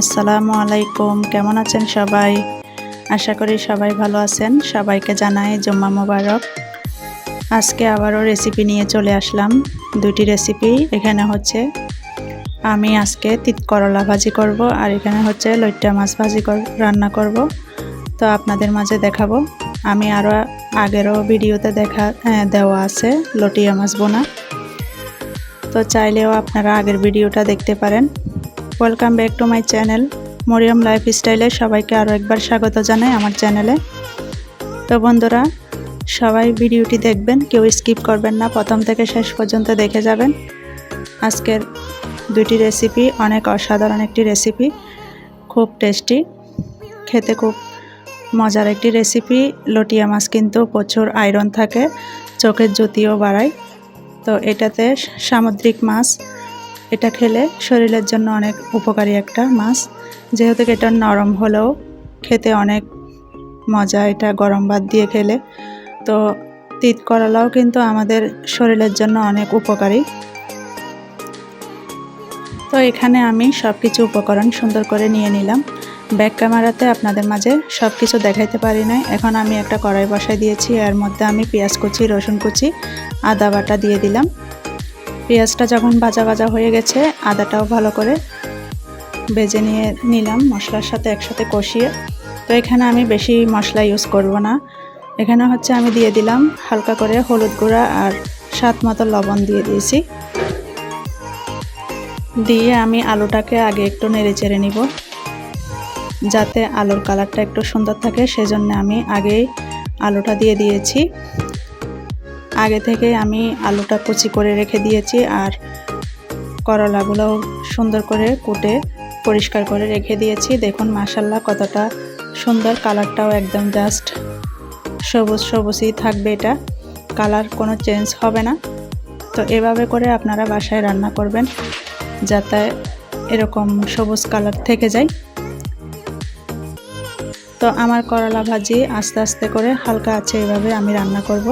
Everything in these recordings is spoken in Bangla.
আসসালামু আলাইকুম কেমন আছেন সবাই? আশা করি সবাই ভালো আছেন। সবাইকে জানাই জম্মা মোবারক। আজকে আবারও রেসিপি নিয়ে চলে আসলাম। দুটি রেসিপি এখানে হচ্ছে আমি আজকে তিত করলা ভাজি করব আর এখানে হচ্ছে লইট্টা মাছ ভাজি কর রান্না করব। তো আপনাদের মাঝে দেখাবো। আমি আরও আগেরও ভিডিওতে দেখা হ্যাঁ, দেওয়া আছে লটিয়া মাছ বোনা। তো চাইলেও আপনারা আগের ভিডিওটা দেখতে পারেন। Welcome back to my channel Mariyam life স্টাইলে সবাইকে আরও একবার স্বাগত জানাই আমার চ্যানেলে তো বন্ধুরা, সবাই ভিডিওটি দেখবেন, কেউ স্কিপ করবেন না, প্রথম থেকে শেষ পর্যন্ত দেখে যাবেন। আজকের দুটি রেসিপি অনেক অসাধারণ একটি রেসিপি খুব টেস্টি খেতে খুব মজার একটি রেসিপি লটিয়া মাছ কিন্তু প্রচুর আয়রন থাকে, চোখের জ্যোতিও বাড়ায়। তো এটাতে সামুদ্রিক মাছ এটা খেলে শরীরের জন্য অনেক উপকারী একটা মাছ। যেহেতু এটা নরম হলেও খেতে অনেক মজা এটা গরম ভাত দিয়ে খেলে। তো তিত করলাও কিন্তু আমাদের শরীরের জন্য অনেক উপকারী। তো এখানে আমি সব কিছু উপকরণ সুন্দর করে নিয়ে নিলাম। ব্যাক ক্যামেরাতে আপনাদের মাঝে সব কিছু দেখাইতে পারি নাই। এখন আমি একটা কড়াই বসাই দিয়েছি। এর মধ্যে আমি পেঁয়াজ কুচি, রসুন কুচি, আদা বাটা দিয়ে দিলাম। পেঁয়াজটা যখন ভাজা ভাজা হয়ে গেছে, আদাটাও ভালো করে বেজে নিয়ে নিলাম, মশলার সাথে একসাথে কষিয়ে। তো এখানে আমি বেশি মশলা ইউজ করব না। এখানে হচ্ছে আমি দিয়ে দিলাম হালকা করে হলুদ গুঁড়া আর স্বাদ মতো লবণ দিয়ে দিয়েছি। দিয়ে আমি আলুটাকে আগে একটু নেড়ে চেড়ে নিব, যাতে আলুর কালারটা একটু সুন্দর থাকে। সেজন্য আমি আগেই আলুটা দিয়ে দিয়েছি। আগে থেকে আমি আলুটা কুচি করে রেখে দিয়েছি আর করলাগুলোও সুন্দর করে কুটে পরিষ্কার করে রেখে দিয়েছি। দেখুন মাসাল্লাহ কতটা সুন্দর কালারটাও একদম জাস্ট সবুজ সবুজই থাকবে এটা। কালার কোনো চেঞ্জ হবে না। তো এভাবে করে আপনারা বাসায় রান্না করবেন যাতে এরকম সবুজ কালার থেকে যায়। তো আমার করলা ভাজি আস্তে আস্তে করে হালকা আছে এভাবে আমি রান্না করব।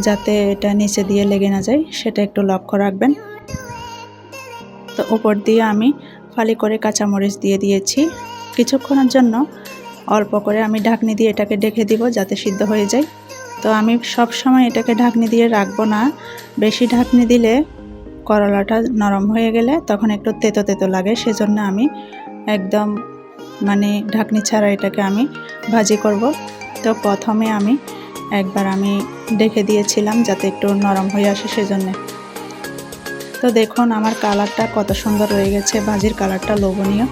যাতে এটা নিচে দিয়ে লেগে না যায়, সেটা একটু লক্ষ্য রাখবেন। তো উপর দিয়ে আমি ফালি করে কাঁচামরিচ দিয়ে দিয়েছি। কিছুক্ষণের জন্য অল্প করে আমি ঢাকনি দিয়ে এটাকে ডেকে দিব যাতে সিদ্ধ হয়ে যায়। তো আমি সব সময় এটাকে ঢাকনি দিয়ে রাখব না। বেশি ঢাকনি দিলে করলাটা নরম হয়ে গেলে তখন একটু তেতো তেতো লাগে। সেজন্য আমি একদম মানে ঢাকনি ছাড়া এটাকে আমি ভাজি করব। তো প্রথমে আমি একবার আমি ডেকে দিয়েছিলাম যাতে একটু নরম হয়ে আসে সেজন্যে। তো দেখুন, আমার কালারটা কত সুন্দর রয়ে গেছে ভাজির কালারটা লোভনীয়।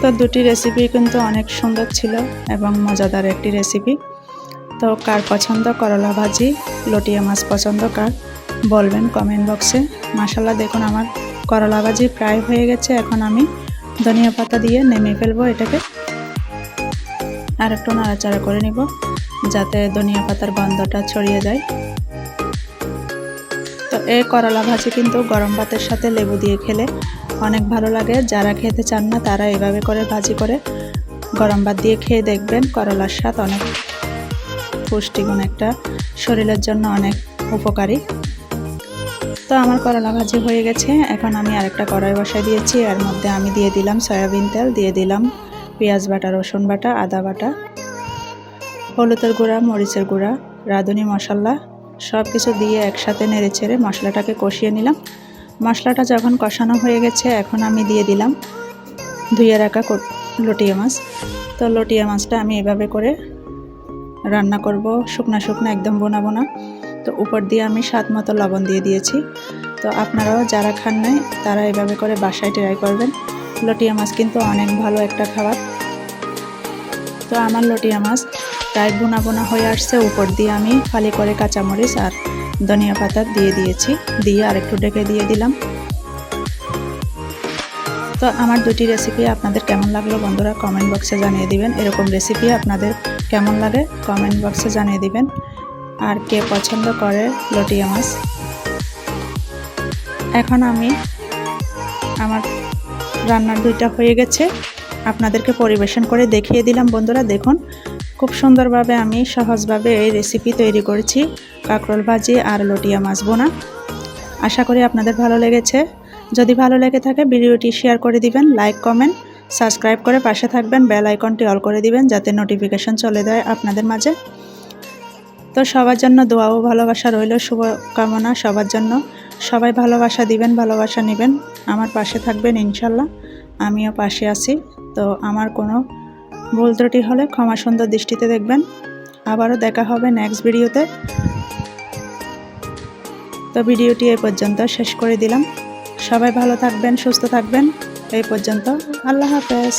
তো দুটি রেসিপি কিন্তু অনেক সুন্দর ছিল এবং মজাদার একটি রেসিপি তো কার পছন্দ, করলা ভাজি, লটিয়া মাছ পছন্দ কার, বলবেন কমেন্ট বক্সে মাসাল্লা দেখুন আমার করলা ভাজি প্রায় হয়ে গেছে, এখন আমি ধনিয়া পাতা দিয়ে নেমে ফেলব এটাকে। আর একটু নাড়াচাড়া করে নিব, যাতে ধনিয়া পাতার গন্ধটা ছড়িয়ে যায়। তো এই করলা ভাজি কিন্তু গরম ভাতের সাথে লেবু দিয়ে খেলে অনেক ভালো লাগে। যারা খেতে চান না, তারা এভাবে করে ভাজি করে গরম ভাত দিয়ে খেয়ে দেখবেন করলার স্বাদ অনেক পুষ্টিগুণ, একটা শরীরের জন্য অনেক উপকারী। তো আমার করলা ভাজি হয়ে গেছে। এখন আমি আরেকটা কড়াই বসাই দিয়েছি। এর মধ্যে আমি দিয়ে দিলাম সয়াবিন তেল, দিয়ে দিলাম পেঁয়াজ বাটা, রসুন বাটা, আদা বাটা, হলুদের গুঁড়া, মরিচের গুঁড়া, রাঁধুনি মশলা সব কিছু দিয়ে একসাথে নেড়ে ছেড়ে মশলাটাকে কষিয়ে নিলাম। মশলাটা যখন কষানো হয়ে গেছে, এখন আমি দিয়ে দিলাম ধুয়ে রাখা লটিয়া মাছ। তো লটিয়া মাছটা আমি এভাবে করে রান্না করব। শুকনা শুকনো, একদম বোনা বোনা। তো উপর দিয়ে আমি স্বাদ মতো লবণ দিয়ে দিয়েছি। তো আপনারাও যারা খান নাই, তারা এভাবে করে বাসায় ট্রাই করবেন। লটিয়া মাছ কিন্তু অনেক ভালো একটা খাবার। তো আমার লটিয়া মাছ প্রায় বোনা বোনা হয়ে আসছে। উপর দিয়ে আমি খালি করে কাঁচামরিচ আর ধনিয়া পাতা দিয়ে দিয়েছি। দিয়ে আর একটু ডেকে দিয়ে দিলাম। তো আমার দুটি রেসিপি আপনাদের কেমন লাগল বন্ধুরা কমেন্ট বক্সে জানিয়ে দিবেন। এরকম রেসিপি আপনাদের কেমন লাগে কমেন্ট বক্সে জানিয়ে দিবেন। আর কে পছন্দ করে লটিয়া মাছ? এখন আমি আমার রান্নার দুইটা হয়ে গেছে। আপনাদেরকে পরিবেশন করে দেখিয়ে দিলাম বন্ধুরা, দেখুন। খুব সুন্দরভাবে আমি সহজভাবে এই রেসিপি তৈরি করেছি, কাঁকরোল ভাজি আর লটিয়া মাছ বোনা। আশা করি আপনাদের ভালো লেগেছে। যদি ভালো লেগে থাকে, ভিডিওটি শেয়ার করে দিবেন, লাইক, কমেন্ট, সাবস্ক্রাইব করে পাশে থাকবেন, বেল আইকনটি অল করে দিবেন, যাতে নোটিফিকেশন চলে যায় আপনাদের মাঝে। তো সবার জন্য দোয়া ও ভালোবাসা রইল, শুভকামনা সবার জন্য। সবাই ভালোবাসা দিবেন, ভালোবাসা নেবেন। আমার পাশে থাকবেন ইনশাল্লাহ, আমিও পাশে আছি। তো আমার কোনো ভুল ত্রুটি হলে ক্ষমা সুন্দর দৃষ্টিতে দেখবেন। আবারও দেখা হবে নেক্সট ভিডিওতে তো ভিডিওটি এই পর্যন্ত শেষ করে দিলাম। সবাই ভালো থাকবেন, সুস্থ থাকবেন। এই পর্যন্ত আল্লাহ হাফেজ।